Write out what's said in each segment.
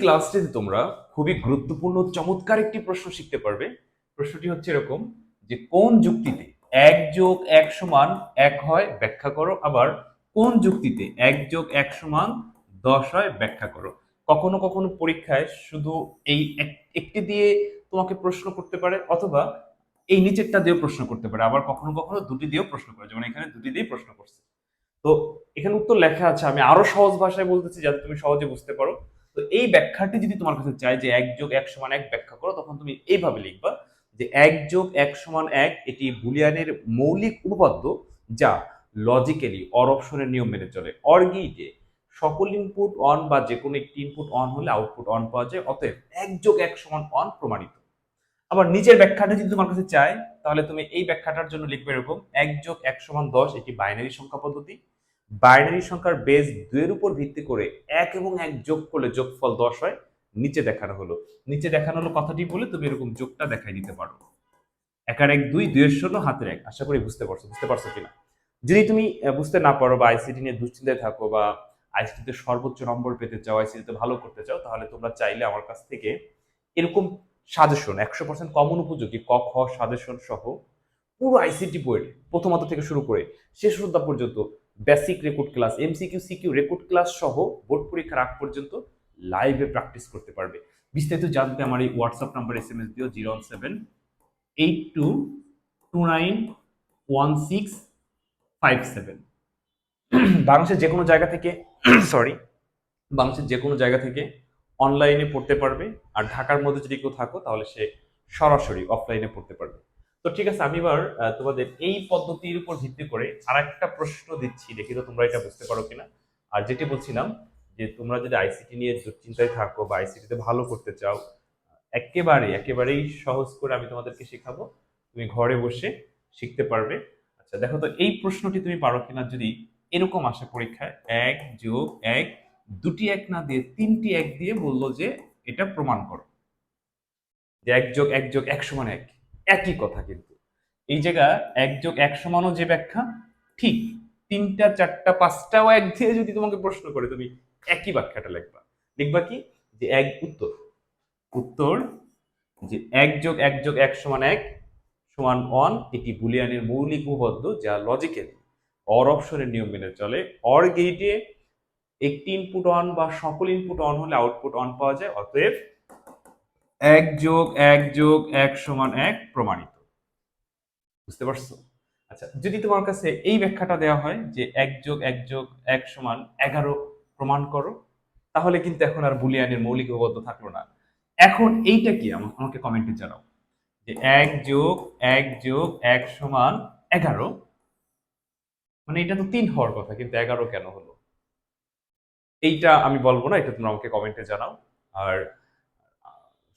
ক্লাসটিতে তোমরা খুবই গুরুত্বপূর্ণ, চমৎকার একটি প্রশ্ন শিখতে পারবে। প্রশ্নটি হচ্ছে এরকম যে, কোন যুক্তিতে এক যোগ এক সমান এক হয়, ব্যাখ্যা করো। আবার কোন যুক্তিতে এক যোগ এক সমান দশ হয়, ব্যাখ্যা করো। কখনো কখনো পরীক্ষায় শুধু এই একটি দিয়ে তোমাকে প্রশ্ন করতে পারে, অথবা এই নিচেরটা দিয়েও প্রশ্ন করতে পারে। আবার কখনো কখনো দুটি দিয়েও প্রশ্ন করে, যেমন এখানে দুটি দিয়েই প্রশ্ন করছে। তো এখানে উত্তর লেখা আছে, আমি আরও সহজ ভাষায় বলতেছি যাতে তুমি সহজে বুঝতে পারো। তো এই ব্যাখ্যাটি যদি তোমার কাছে চাই যে এক যোগ এক সমান এক ব্যাখ্যা করো, তখন তুমি এইভাবে লিখবা যে এক যোগ এক সমান এক এটি বুলিয়ানের মৌলিক উপপাদ্য যা লজিক্যালি অর অপশনের নিয়ম মেনে চলে। অর গেইটে সকল ইনপুট অন বা যে কোনো একটি ইনপুট অন হলে আউটপুট অন পাওয়া যায়, অতএব এক যোগ এক সমান অন প্রমাণিত। আবার নিচের ব্যাখ্যাটা যদি তোমার কাছে চাই, তাহলে তুমি এই ব্যাখ্যাটার জন্য লিখবে এরকম, এক যোগ এক সমান দশ, এটি বাইনারি সংখ্যা পদ্ধতি। বাইনারি সংখ্যার বেস দুইয়ের উপর ভিত্তি করে এক এবং এক যোগ করলে যোগফল দশ হয়, নিচে দেখানো হলো। নিচে দেখানো হলো কথাটি বলে তুমি এরকম যোগটা দেখাই দিতে পারো। একার এক দুই, দুইয়ের শূন্য, হাতের এক। আশা করি বুঝতে পারছ বুঝতে পারছ কিনা? যদি তুমি বুঝতে না পারো বা আইসিটি নিয়ে দুশ্চিন্তায় থাকো বা আইসিটিতে সর্বোচ্চ নম্বর পেতে চাও আইসিটিতে ভালো করতে চাও, তাহলে তোমরা চাইলে আমার কাছ থেকে এরকম সাজেশন একশো পার্সেন্ট কমন উপযোগী ক, খ সাজেশন সহ পুরো আইসিটি বইয়ের প্রথমত থেকে শুরু করে শেষ পর্যন্ত basic record class MCQ CQ record class সহ বোর্ড পরীক্ষার আগ পর্যন্ত লাইভে প্র্যাকটিস করতে পারবে। বিস্তারিত জানতে আমার এই WhatsApp number S M S দিও zero one seven eight two two nine one six five seven বাংলাদেশের যে কোনো জায়গা থেকে সরি বাংলাদেশের যে কোনো জায়গা থেকে অনলাইনে পড়তে পারবে। আর ঢাকার মধ্যে যদি কেউ থাকো, তাহলে সে সরাসরি অফলাইনে পড়তে পারবে। তো ঠিক আছে, আমি এবার তোমাদের এই পদ্ধতির উপর ভিত্তি করে আর একটা প্রশ্ন দিচ্ছি, দেখি তো তোমরা এটা বুঝতে পারো কিনা। আর যেটি বলছিলাম যে তোমরা যদি আইসিটি নিয়ে দুশ্চিন্তায় থাকো বা আইসিটিতে ভালো করতে চাও, একেবারে, একেবারেই সহজ করে আমি তোমাদেরকে শেখাবো। তুমি ঘরে বসে শিখতে পারবে। আচ্ছা দেখো তো, এই প্রশ্নটি তুমি পারো কিনা যদি এরকম আসে পরীক্ষায়, এক যোগ এক, দুটি এক না দিয়ে তিনটি এক দিয়ে বলল যে এটা প্রমাণ করো। যে এক যোগ এক যোগ এক সমান এক। একই কথা কিন্তু। এই জায়গা এক যোগ এক সমানও যে ব্যাখ্যা? ঠিক। তিনটা, চারটা পাঁচটাও এক দিয়ে যদি তোমাকে প্রশ্ন করে, তুমি একই ব্যাখ্যাটা লিখবা। লিখবা কি? যে এক উত্তর। উত্তর যে এক যোগ এক যোগ এক সমান এক সমান অন এটি বুলিয়ানের মৌলিক উপপাদ্য যা লজিক্যালি অর অপশনের নিয়ম মেনে চলে। অর গেইটে একটি ইনপুট অন বা সকল ইনপুট অন হলে আউটপুট অন পাওয়া যায়, অতএব এক যোগ এক যোগ এক সমান এক প্রমাণিত। বুঝতে পারছ? আচ্ছা যদি তোমার কাছে এই ব্যাখ্যাটা দেওয়া হয় যে এক যোগ এক যোগ এক সমান এগারো প্রমাণ করো, তাহলে কিন্তু এখন আর বুলিয়ানের মৌলিক উপপাদ্য থাকল না। এখন এইটা কি? আমা- আমাকে কমেন্টে জানাও। যে এক যোগ এক যোগ এক সমান এগারো? মানে এটা তো তিন হওয়ার কথা, কিন্তু এগারো কেন হলো? এইটা আমি বলব না, এটা তোমরা আমাকে কমেন্টে জানাও। আর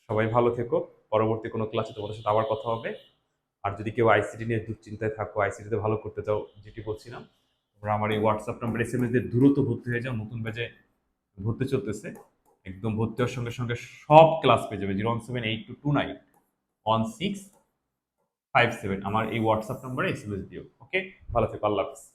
সবাই ভালো থেকো। পরবর্তী কোনো ক্লাসে তোমাদের সাথে আবার কথা হবে। আর যদি কেউ আইসিটি নিয়ে দুশ্চিন্তায় থাকো আইসিটিতে ভালো করতে চাও, যেটি বলছিলাম, তোমরা আমার এই WhatsApp number S M S দিয়ে দ্রুত ভর্তি হয়ে যাও। নতুন ব্যাচে ভর্তি চলতেছে। একদম ভর্তি হওয়ার সঙ্গে সঙ্গে সব ক্লাস পেয়ে যাবে। Zero one seven eight two two nine one six five seven আমার এই হোয়াটসঅ্যাপ নাম্বারে এস এম এস দিও। ওকে ভালো থেকো। আল্লাহ হাফিজ।